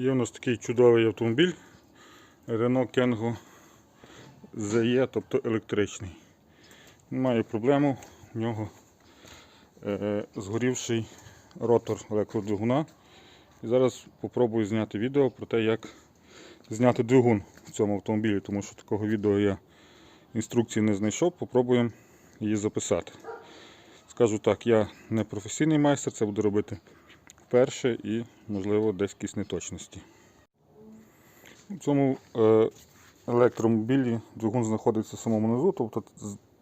Є у нас такий чудовий автомобіль Renault Kangoo ZE, тобто електричний. Має проблему, в нього е, згорівший ротор електродвигуна. І зараз спробую зняти відео про те, як зняти двигун в цьому автомобілі, тому що такого відео я інструкції не знайшов. Попробуємо її записати. Скажу так, я не професійний майстер, це буду робити вперше і, можливо, десь якісь неточності. У цьому е, електромобілі двигун знаходиться в самому низу, тобто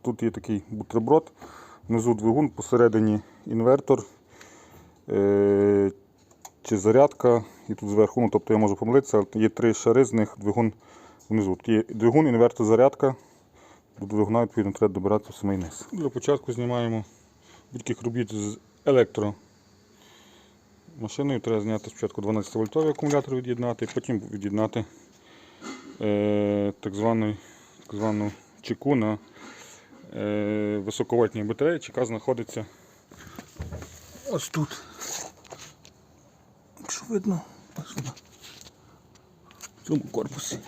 тут є такий бутерброд, внизу двигун, посередині інвертор е, чи зарядка, і тут зверху, ну, тобто я можу помилитися, але є три шари, з них двигун внизу. Тут є двигун, інвертор, зарядка. До двигуна відповідно треба добирати в самий низ. Для початку знімаємо будь-яких робіт з електро. Машиною треба зняти спочатку 12 вольтовий акумулятор від'єднати, потім від'єднати е, так, звану, так звану чеку на е, високовольтній батареї, яка знаходиться ось тут. Якщо видно, ось. В цьому корпусі.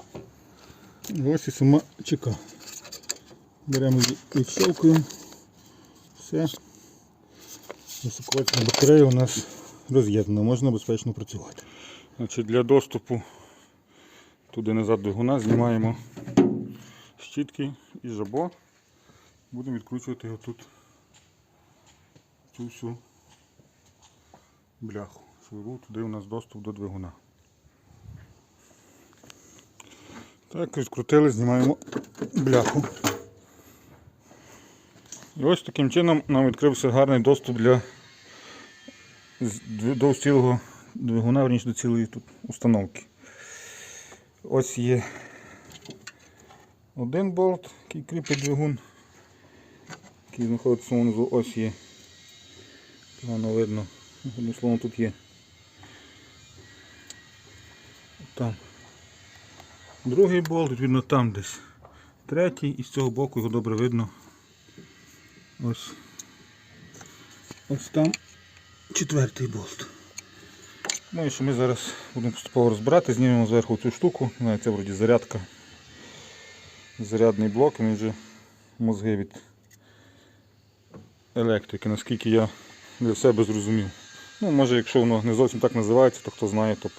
Ось і сама чека. Беремо її, відщелкуємо. Все. Високовольтна батарея у нас роз'єднана, можна безпечно працювати. Значить, для доступу туди назад двигуна знімаємо щітки і жабо. Будемо відкручувати його тут цю всю бляху. Щоб був туди у нас доступ до двигуна. Так, відкрутили, знімаємо бляху. І ось таким чином нам відкрився гарний доступ для до цілого двигуна, верніше до цілої тут установки. Ось є один болт, який кріпить двигун, який знаходиться внизу. Ось є. Погано видно. Одним словом тут є. Там. Другий болт, відповідно там десь. Третій і з цього боку його добре видно. Ось. Ось там четвертий болт. Ну і що ми зараз будемо поступово розбирати, знімемо зверху цю штуку, це вроді зарядка. Зарядний блок, він вже мозги від електрики, наскільки я для себе зрозумів. Ну, може, якщо воно не зовсім так називається, то хто знає, то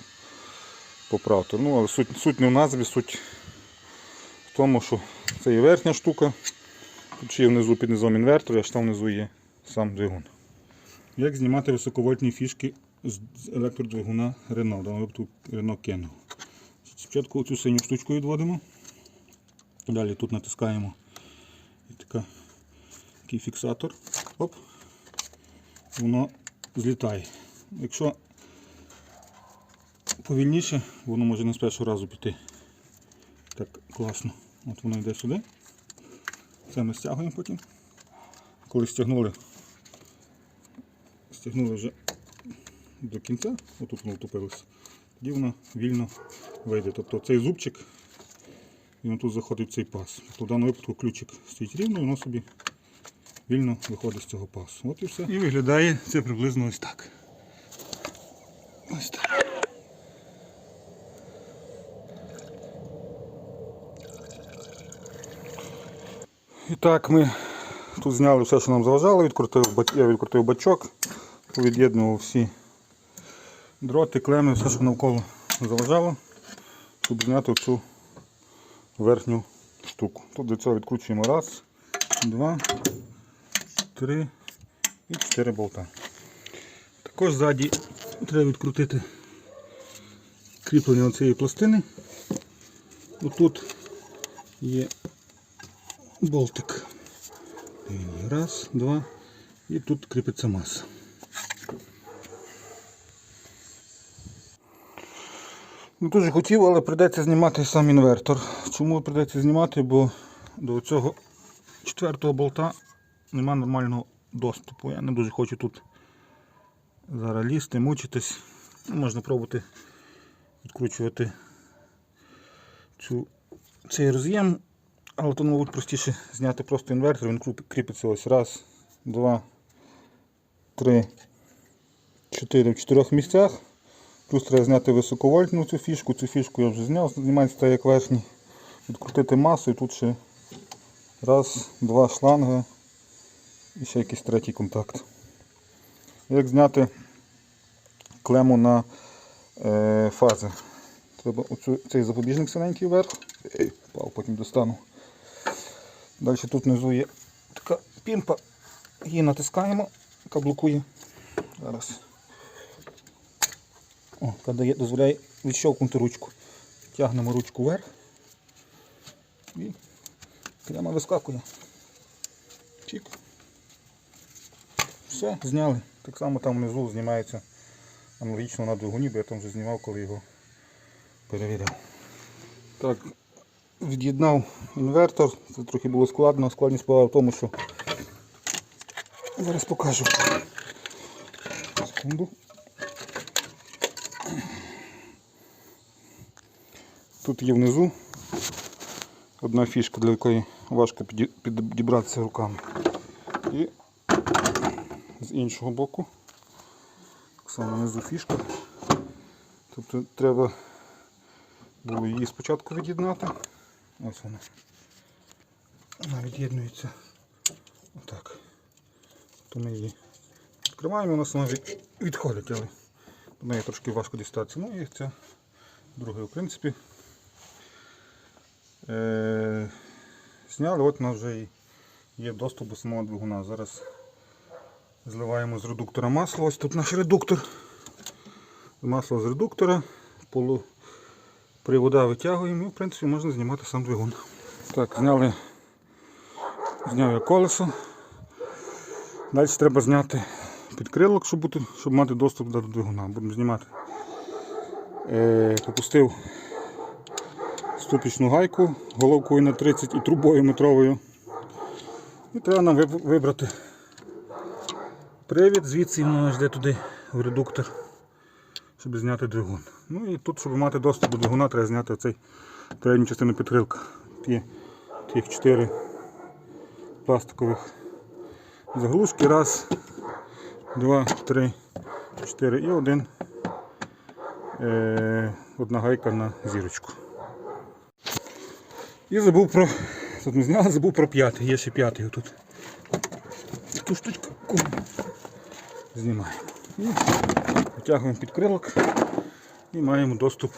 поправте. Ну, але суть, суть не в назві, суть в тому, що це є верхня штука. Тут ще є внизу під низом інвертор, а ж там внизу є сам двигун. Як знімати високовольтні фішки з електродвигуна Renault, в випадку Renault Kangoo. Спочатку цю синю штучку відводимо. Далі тут натискаємо така, такий фіксатор. Оп. Воно злітає. Якщо повільніше, воно може не з першого разу піти. Так класно. От воно йде сюди. Це ми стягуємо потім. Коли стягнули, стягнули вже до кінця, отут воно втопилося, тоді воно вільно вийде. Тобто цей зубчик, він тут заходить в цей пас. Тобто в даному випадку ключик стоїть рівно і воно собі вільно виходить з цього пасу. От і все. І виглядає це приблизно ось так. Ось так. І так ми тут зняли все, що нам заважало, відкрутив, я відкрутив бачок, від'єднував всі дроти, клеми, все, що навколо заважало, щоб зняти цю верхню штуку. Тут до цього відкручуємо раз, два, три і чотири болта. Також ззаді треба відкрутити кріплення цієї пластини. Отут є болтик. Раз, два. І тут кріпиться маса. Не дуже хотів, але прийдеться знімати сам інвертор. Чому прийдеться знімати? Бо до цього четвертого болта нема нормального доступу. Я не дуже хочу тут зараз лізти, мучитись. Ну, Можна пробувати відкручувати цю, цей роз'єм. Але то, мабуть, простіше зняти просто інвертор, він кріпиться ось раз, два, три, чотири в чотирьох місцях. Плюс треба зняти високовольтну цю фішку. Цю фішку я вже зняв, знімається як верхній. Відкрутити масу і тут ще раз, два шланги і ще якийсь третій контакт. Як зняти клему на е, фази? Треба оцю, цей запобіжник синенький вверх. Ей, впав, потім достану. Далі тут внизу є така пімпа. Її натискаємо, яка блокує. Зараз. О, дає, дозволяє відщовкнути ручку. Тягнемо ручку вверх і прямо вискакує. Чик. Все, зняли. Так само там внизу знімається аналогічно на двигуні, бо я там вже знімав, коли його перевіряв. Так, від'єднав інвертор. Це трохи було складно. Складність була в тому, що зараз покажу. Секунду. Тут є внизу одна фішка, для якої важко підібратися руками. І з іншого боку так само внизу фішка. Тобто треба було її спочатку від'єднати. Ось вона. Вона від'єднується отак. То ми її відкриваємо, вона відходить, але до неї трошки важко дістатися. Ну і це друге, в принципі. Е- зняли, от у нас вже є доступ до самого двигуна. Зараз зливаємо з редуктора масло. Ось тут наш редуктор. Масло з редуктора, полу привода витягуємо і в принципі можна знімати сам двигун. Так, зняли, зняв я колесо. Далі треба зняти підкрилок, щоб, бути, щоб мати доступ до двигуна. Будемо знімати. Е, попустив ступічну гайку головкою на 30 і трубою метровою. І треба нам вибрати привід, звідси воно йде туди в редуктор, щоб зняти двигун. Ну і тут, щоб мати доступ до двигуна, треба зняти цей передню частину підкрилка. Є тих 4 пластикових заглушки. Раз, два, три, чотири і один. Е, одна гайка на зірочку. І забув про. Тут ми зняли, забув про п'ятий. Є ще п'ятий тут. Ту штучку знімаємо. І витягуємо підкрилок і маємо доступ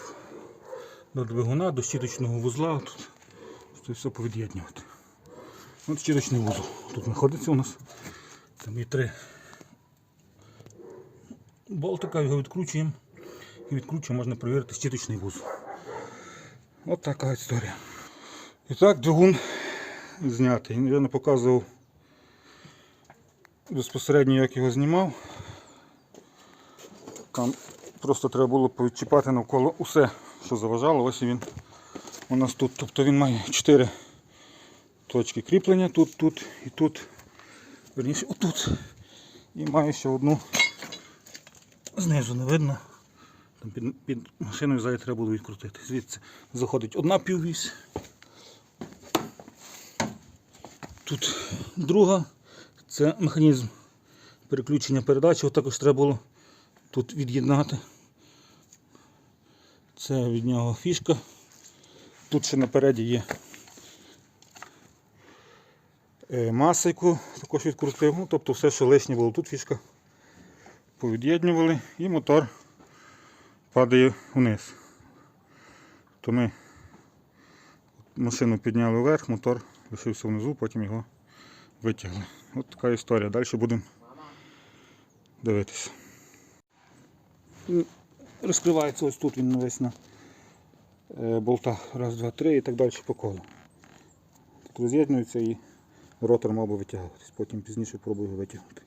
до двигуна, до щіточного вузла. Тут це все повід'єднювати. От щіточний вузол. Тут знаходиться у нас. Там є три болтика, його відкручуємо. І відкручуємо, можна перевірити щіточний вузол. От така історія. І так, двигун знятий. Я не показував безпосередньо, як його знімав. Там просто треба було повідчіпати навколо усе, що заважало. Ось він у нас тут. Тобто він має 4 точки кріплення тут, тут і тут. Верніше, отут. І має ще одну знизу не видно. Там під, під машиною ззаді треба було відкрутити. Звідси заходить одна піввісь. Тут друга. Це механізм переключення передачі. От також треба було тут від'єднати. Це від нього фішка. Тут ще напереді є е, маса, яку також відкрутив. Ну, тобто все, що лишнє було тут фішка. Повід'єднували і мотор падає вниз. То ми машину підняли вверх, мотор лишився внизу, потім його витягли. От така історія. Далі будемо дивитися. Розкривається ось тут він весь на е, болтах. Раз, два, три і так далі по колу. Тут роз'єднується і ротор мав би витягуватись. Потім пізніше пробую його витягнути.